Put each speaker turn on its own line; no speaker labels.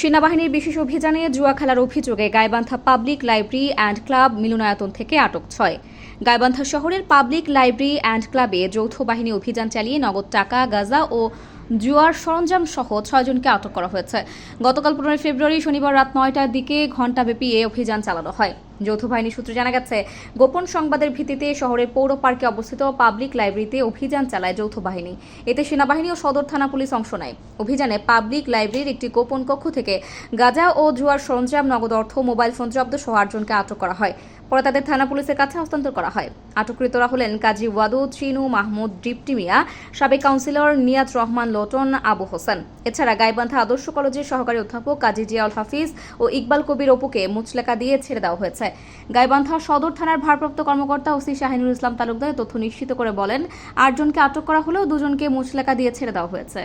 সেনাবাহিনীর বিশেষ অভিযানে জুয়া খেলার অভিযোগে Gaibandha public library and club মিলনায়তন থেকে আটক ছয়। গাইবান্ধা শহরের পাবলিক লাইব্রেরি অ্যান্ড ক্লাবে যৌথ বাহিনী অভিযান চালিয়ে নগদ টাকা, গাজা ও জুয়ার সরঞ্জাম সহ ছয়জনকে আটক করা হয়েছে। গতকাল পনেরোই ফেব্রুয়ারি শনিবার রাত নয়টার দিকে ঘণ্টাব্যাপী এ অভিযান চালানো হয়। যৌথ বাহিনী সূত্রে জানা গেছে, গোপন সংবাদের ভিত্তিতে শহরের পৌর পার্কে অবস্থিত পাবলিক লাইব্রেরিতে অভিযান চালায় যৌথ বাহিনী। এতে সেনাবাহিনী ও সদর থানা পুলিশ অংশ নেয়। অভিযানে পাবলিক লাইব্রেরির একটি গোপন কক্ষ থেকে গাঁজা ও জুয়ার সরঞ্জাম, নগদ অর্থ, মোবাইল ফোন জব্দ সহ আটজনকে আটক করা হয়। পরে তাদের থানা পুলিশের কাছে হস্তান্তর করা হয়। আটককৃতরা হলেন কাজী ওয়াদু, চিনু, মাহমুদ, ডিপটি মিয়া, সাবেক কাউন্সিলর নিয়াজ রহমান, লোটন, আবু হোসেন। এছাড়া গাইবান্ধা আদর্শ কলেজের সহকারী অধ্যাপক কাজী জিয়াউল হাফিজ ও ইকবাল কবির অপুকে মুচলেকা দিয়ে ছেড়ে দেওয়া হয়েছে। গাইবান্ধা সদর থানার ভারপ্রাপ্ত কর্মকর্তা ওসি শাহিনুল ইসলাম তালুকদার তথ্য নিশ্চিত করে বলেন, আটজনকে আটক করা হলেও দুজনকে মুচলেকা দিয়ে ছেড়ে দেওয়া হয়েছে।